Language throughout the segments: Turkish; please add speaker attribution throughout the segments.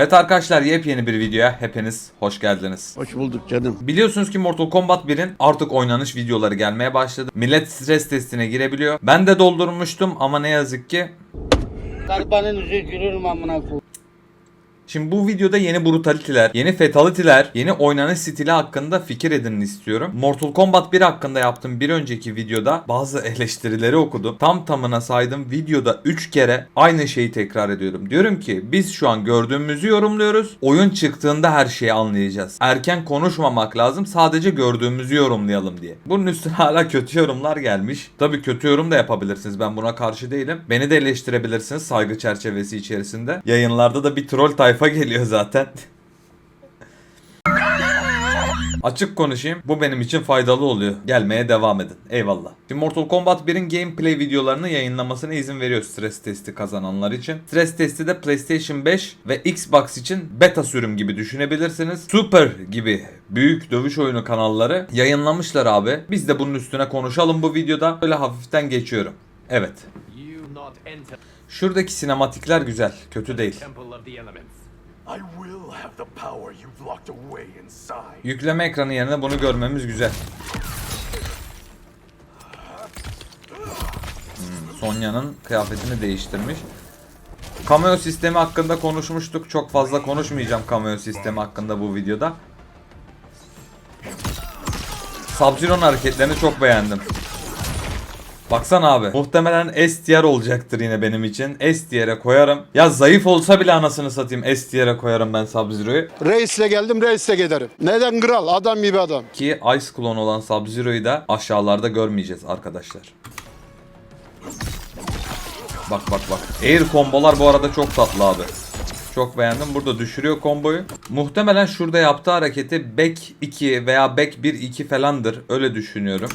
Speaker 1: Evet arkadaşlar yepyeni bir videoya hepiniz hoş geldiniz.
Speaker 2: Hoş bulduk canım.
Speaker 1: Biliyorsunuz ki Mortal Kombat 1'in artık oynanış videoları gelmeye başladı. Millet stres testine girebiliyor. Ben de doldurmuştum ama ne yazık ki
Speaker 2: Garibanın yüzü gülür mü amına koyayım?
Speaker 1: Şimdi bu videoda yeni brutality'ler, yeni fatality'ler, yeni oynanış stili hakkında fikir edinin istiyorum. Mortal Kombat 1 hakkında yaptığım bir önceki videoda bazı eleştirileri okudum. Tam tamına saydım videoda 3 kere aynı şeyi tekrar ediyorum. Diyorum ki biz şu an gördüğümüzü yorumluyoruz. Oyun çıktığında her şeyi anlayacağız. Erken konuşmamak lazım. Sadece gördüğümüzü yorumlayalım diye. Bunun üstüne hala kötü yorumlar gelmiş. Tabii kötü yorum da yapabilirsiniz. Ben buna karşı değilim. Beni de eleştirebilirsiniz saygı çerçevesi içerisinde. Yayınlarda da bir troll tayfa geliyor zaten. Açık konuşayım. Bu benim için faydalı oluyor. Gelmeye devam edin. Eyvallah. Şimdi Mortal Kombat 1'in gameplay videolarını yayınlamasına izin veriyor stres testi kazananlar için. Stres testi de PlayStation 5 ve Xbox için beta sürüm gibi düşünebilirsiniz. Super gibi büyük dövüş oyunu kanalları yayınlamışlar abi. Biz de bunun üstüne konuşalım bu videoda. Böyle hafiften geçiyorum. Evet. Şuradaki sinematikler güzel. Kötü değil. Yükleme ekranı yerine bunu görmemiz güzel. Hmm, Sonya'nın kıyafetini değiştirmiş. Cameo sistemi hakkında konuşmuştuk. Çok fazla konuşmayacağım cameo sistemi hakkında bu videoda. Sub-Zero'nun hareketlerini çok beğendim. Baksana abi. Muhtemelen S tier olacaktır yine benim için. S tier'e koyarım. Ya zayıf olsa bile anasını satayım S tier'e koyarım ben Sub-Zero'yu.
Speaker 3: Reisle geldim reisle giderim. Neden kral? Adam gibi adam.
Speaker 1: Ki Ice Clone olan Sub-Zero'yu da aşağılarda görmeyeceğiz arkadaşlar. Bak bak bak. Air kombolar bu arada çok tatlı abi. Çok beğendim. Burada düşürüyor komboyu. Muhtemelen şurada yaptığı hareketi back 2 veya back 1-2 falandır. Öyle düşünüyorum.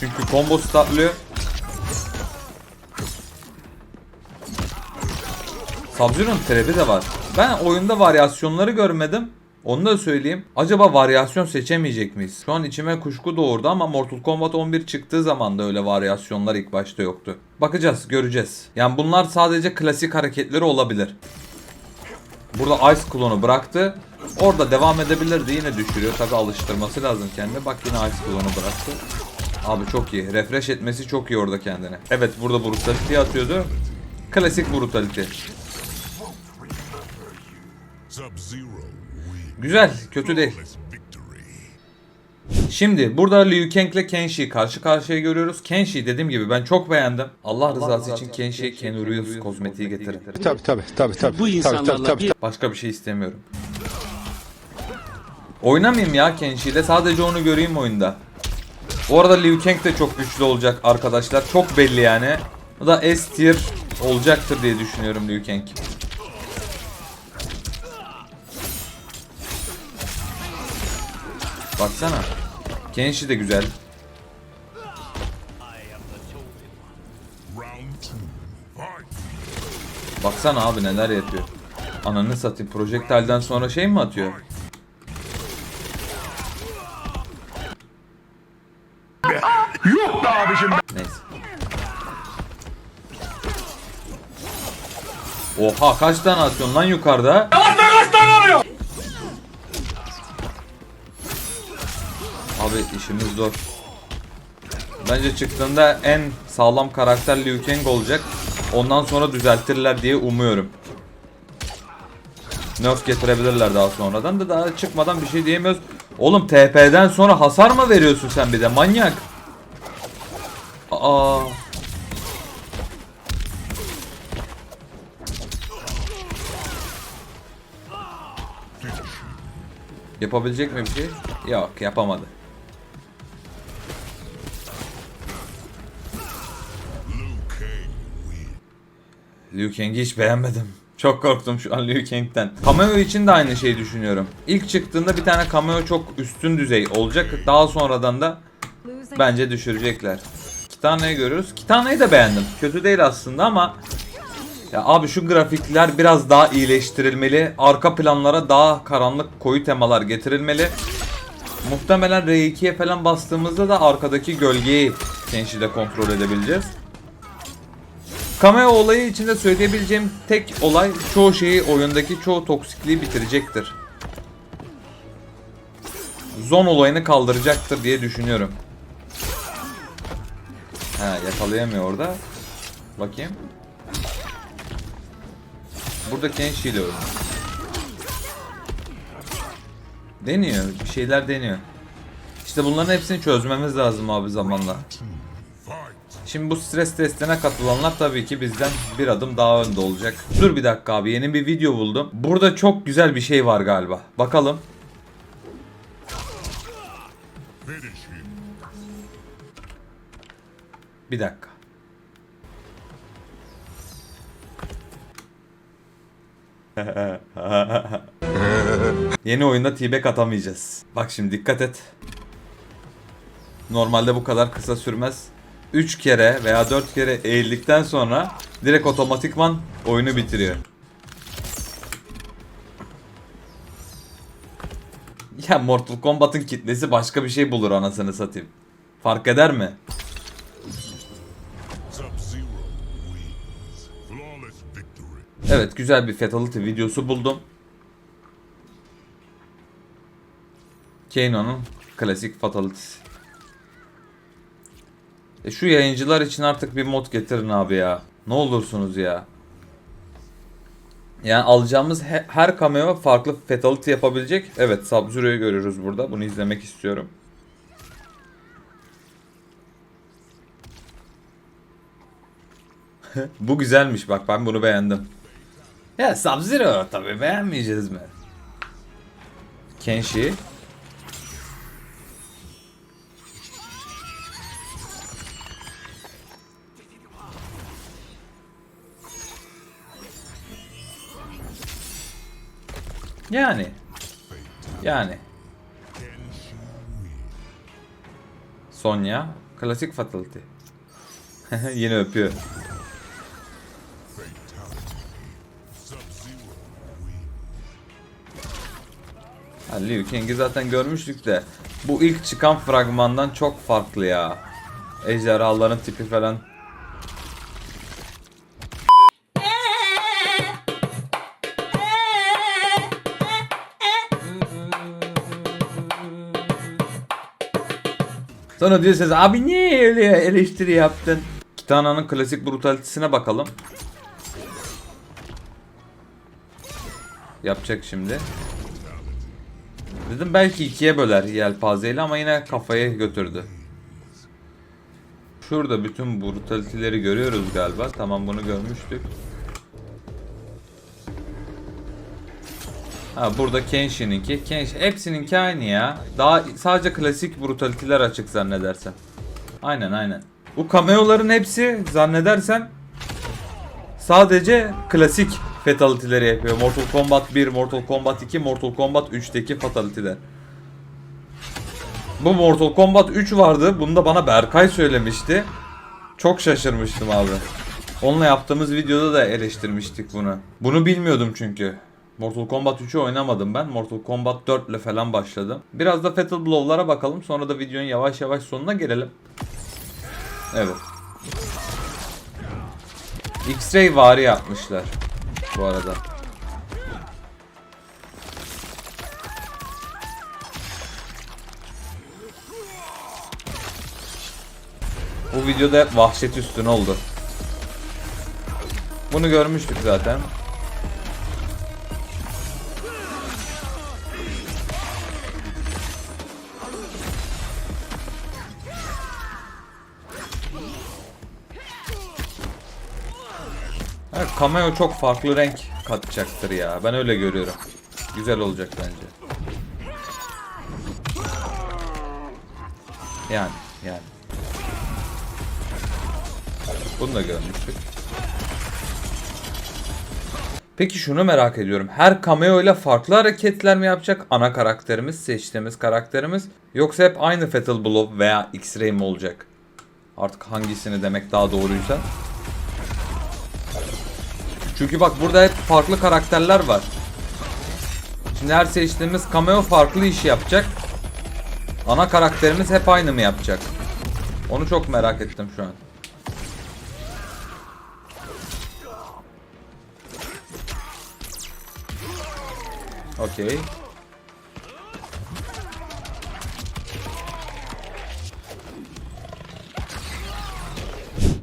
Speaker 1: Çünkü combo statlıyor. Sub-Zero'nun trebi de var. Ben oyunda varyasyonları görmedim. Onu da söyleyeyim. Acaba varyasyon seçemeyecek miyiz? Şu an içime kuşku doğurdu ama Mortal Kombat 11 çıktığı zaman da öyle varyasyonlar ilk başta yoktu. Bakacağız, göreceğiz. Yani bunlar sadece klasik hareketleri olabilir. Burada Ice Clone'u bıraktı. Orada devam edebilirdi yine düşürüyor. Tabi alıştırması lazım kendine. Bak yine Ice Clone'u bıraktı. Abi çok iyi. Refresh etmesi çok iyi orada kendine. Evet burada brutality atıyordu. Klasik brutality. Güzel, kötü değil. Şimdi burada Liu Kang ile Kenshi karşı karşıya görüyoruz. Kenshi dediğim gibi ben çok beğendim. Allah rızası için Kenshi'ye Keanu Reeves kozmetiği getirin.
Speaker 3: Tabii tabii tabii tabii.
Speaker 2: Bu insanlarla bir
Speaker 1: Başka bir şey istemiyorum. Oynamayayım ya Kenshi ile sadece onu göreyim oyunda. Bu arada Liu Kang de çok güçlü olacak arkadaşlar. Çok belli yani. Bu da S tier olacaktır diye düşünüyorum Liu Kang. Baksana. Kenshi de güzel. Baksana abi neler yapıyor. Ananı satayım. Projektilden sonra şey mi atıyor?
Speaker 4: Yok be abicim.
Speaker 1: Neyse. Oha kaç tane atıyorsun lan yukarıda? kaç tane oluyor? Abi işimiz zor. Bence çıktığında en sağlam karakter Liu Kang olacak. Ondan sonra düzeltirler diye umuyorum. Nerf getirebilirler daha sonradan da daha çıkmadan bir şey diyemiyoruz. Oğlum TP'den sonra hasar mı veriyorsun sen bir de manyak? Aa. Yapabilecek mi bir şey? Yok yapamadı. Liu Kang'i hiç beğenmedim. Çok korktum şu an Liu Kang'den. Cameo için de aynı şeyi düşünüyorum. İlk çıktığında bir tane cameo çok üstün düzey olacak. Daha sonradan da bence düşürecekler. Kitana'yı görüyoruz. Kitana'yı da beğendim. Kötü değil aslında ama ya abi şu grafikler biraz daha iyileştirilmeli. Arka planlara daha karanlık koyu temalar getirilmeli. Muhtemelen R2'ye falan bastığımızda da arkadaki gölgeyi Kenshi'de kontrol edebileceğiz. Cameo olayı içinde söyleyebileceğim tek olay çoğu şeyi oyundaki çoğu toksikliği bitirecektir. Zon olayını kaldıracaktır diye düşünüyorum. Ha yakalayamıyor orada. Bakayım. Burada Kenshi ile oynuyor. Deniyor. Bir şeyler deniyor. İşte bunların hepsini çözmemiz lazım abi zamanla. Şimdi bu stres testine katılanlar tabii ki bizden bir adım daha önde olacak. Dur bir dakika abi yeni bir video buldum. Burada çok güzel bir şey var galiba. Bakalım. Bir dakika. Yeni oyunda t atamayacağız. Bak şimdi dikkat et. Normalde bu kadar kısa sürmez. 3 kere veya 4 kere eğildikten sonra direkt otomatikman oyunu bitiriyor. Ya Mortal Kombat'ın kitlesi başka bir şey bulur anasını satayım. Fark eder mi? Evet güzel bir Fatality videosu buldum. Kano'nun klasik Fatality'si. E şu yayıncılar için artık bir mod getirin abi ya. Ne olursunuz ya. Yani alacağımız he- her cameo farklı Fatality yapabilecek. Evet Sub-Zero'yu görüyoruz burada. Bunu izlemek istiyorum. Bu güzelmiş bak ben bunu beğendim. Ya Sub-Zero tabii beğenmeyeceğiz mi? Kenshi. Yani. Yani. Sonya. Klasik Fatality. Yine öpüyor. Ha, Liu Kang'i zaten görmüştük de bu ilk çıkan fragmandan çok farklı ya. Ejderhaların tipi falan. Sonra diyorsunuz abi niye öyle eleştiri yaptın? Kitana'nın klasik brutalitesine bakalım. Yapacak şimdi. Dedim belki ikiye böler yelpazeyle ama yine kafayı götürdü. Şurada bütün brutaliteleri görüyoruz galiba. Tamam bunu görmüştük. Ha burada Kenshi'ninki. Kenshi hepsininki aynı ya. Daha sadece klasik brutaliteler açık zannedersem. Aynen aynen. Bu cameo'ların hepsi zannedersem sadece klasik fatality'leri yapıyor. Mortal Kombat 1, Mortal Kombat 2, Mortal Kombat 3'teki fatality'ler. Bu Mortal Kombat 3 vardı. Bunu da bana Berkay söylemişti. Çok şaşırmıştım abi. Onunla yaptığımız videoda da eleştirmiştik bunu. Bunu bilmiyordum çünkü. Mortal Kombat 3'ü oynamadım ben. Mortal Kombat 4 ile falan başladım. Biraz da Fatal Blow'lara bakalım. Sonra da videonun yavaş yavaş sonuna gelelim. Evet. X-Ray vari yapmışlar. Bu arada. Bu videoda vahşet üstüne oldu. Bunu görmüştük zaten. Cameo çok farklı renk katacaktır ya. Ben öyle görüyorum. Güzel olacak bence. Yani, yani. Bunu da görmüştük. Peki şunu merak ediyorum. Her cameo ile farklı hareketler mi yapacak ana karakterimiz, seçtiğimiz karakterimiz? Yoksa hep aynı Fatal Blow veya X-Ray mi olacak? Artık hangisini demek daha doğruysa. Çünkü bak burada hep farklı karakterler var. Şimdi her seçtiğimiz cameo farklı iş yapacak. Ana karakterimiz hep aynı mı yapacak? Onu çok merak ettim şu an. Okey.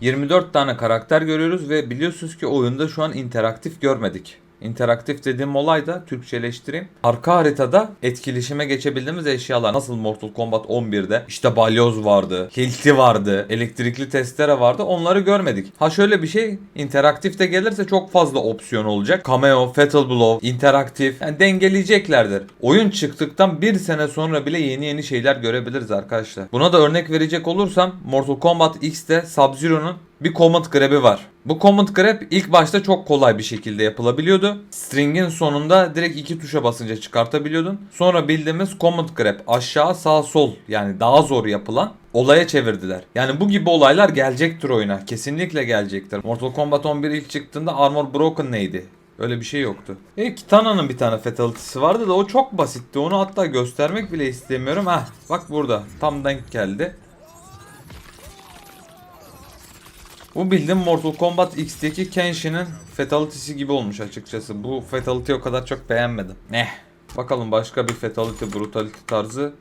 Speaker 1: ...24 tane karakter görüyoruz ve biliyorsunuz ki oyunda şu an interaktif görmedik. İnteraktif dediğim olay da Türkçeleştireyim. Arka haritada etkileşime geçebildiğimiz eşyalar. Nasıl Mortal Kombat 11'de işte balyoz vardı, hilti vardı, elektrikli testere vardı. Onları görmedik. Ha şöyle bir şey interaktif de gelirse çok fazla opsiyon olacak. Cameo, Fatal Blow, interaktif yani dengeleyeceklerdir. Oyun çıktıktan bir sene sonra bile yeni yeni şeyler görebiliriz arkadaşlar. Buna da örnek verecek olursam Mortal Kombat X'te Sub-Zero'nun bir command grab'i var. Bu command grab ilk başta çok kolay bir şekilde yapılabiliyordu. String'in sonunda direkt iki tuşa basınca çıkartabiliyordun. Sonra bildiğimiz command grab aşağı sağ sol yani daha zor yapılan olaya çevirdiler. Yani bu gibi olaylar gelecektir oyuna. Kesinlikle gelecektir. Mortal Kombat 11 ilk çıktığında Armor Broken neydi? Öyle bir şey yoktu. E Kitana'nın bir tane fatality'si vardı da o çok basitti. Onu hatta göstermek bile istemiyorum. Heh bak burada tam denk geldi. Bu bildiğim Mortal Kombat X'teki Kenshin'in fatality'si gibi olmuş açıkçası. Bu fatality o kadar çok beğenmedim. Ne? Bakalım başka bir fatality brutality tarzı.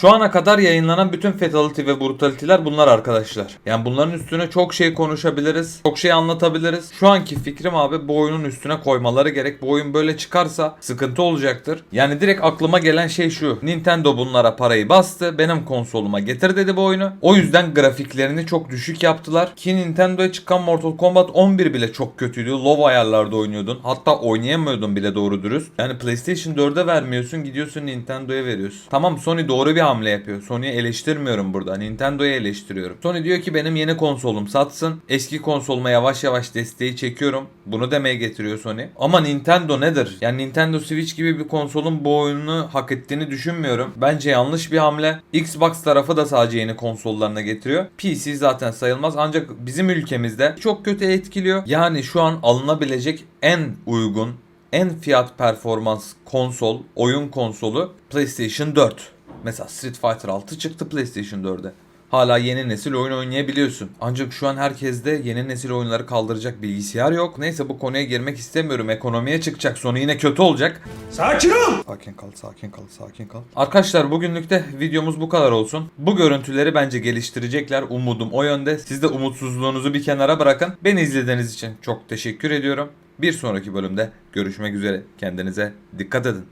Speaker 1: Şu ana kadar yayınlanan bütün fatality ve brutality'ler bunlar arkadaşlar. Yani bunların üstüne çok şey konuşabiliriz. Çok şey anlatabiliriz. Şu anki fikrim abi bu oyunun üstüne koymaları gerek. Bu oyun böyle çıkarsa sıkıntı olacaktır. Yani direkt aklıma gelen şey şu. Nintendo bunlara parayı bastı. Benim konsoluma getir dedi bu oyunu. O yüzden grafiklerini çok düşük yaptılar. Ki Nintendo'ya çıkan Mortal Kombat 11 bile çok kötüydü. Low ayarlarda oynuyordun. Hatta oynayamıyordun bile doğru dürüst. Yani PlayStation 4'e vermiyorsun gidiyorsun Nintendo'ya veriyorsun. Tamam Sony doğru bir hamle yapıyor. Sony'yi eleştirmiyorum burada. Nintendo'yu eleştiriyorum. Sony diyor ki benim yeni konsolum satsın. Eski konsoluma yavaş yavaş desteği çekiyorum. Bunu demeye getiriyor Sony. Ama Nintendo nedir? Yani Nintendo Switch gibi bir konsolun bu oyunu hak ettiğini düşünmüyorum. Bence yanlış bir hamle. Xbox tarafı da sadece yeni konsollarına getiriyor. PC zaten sayılmaz ancak bizim ülkemizde çok kötü etkiliyor. Yani şu an alınabilecek en uygun en fiyat performans konsol, oyun konsolu PlayStation 4. Mesela Street Fighter 6 çıktı PlayStation 4'e. Hala yeni nesil oyun oynayabiliyorsun. Ancak şu an herkeste yeni nesil oyunları kaldıracak bilgisayar yok. Neyse bu konuya girmek istemiyorum. Ekonomiye çıkacak. Sonu yine kötü olacak. Sakin ol. Sakin kal, sakin kal, sakin kal. Arkadaşlar bugünlük de videomuz bu kadar olsun. Bu görüntüleri bence geliştirecekler. Umudum o yönde. Siz de umutsuzluğunuzu bir kenara bırakın. Beni izlediğiniz için çok teşekkür ediyorum. Bir sonraki bölümde görüşmek üzere. Kendinize dikkat edin.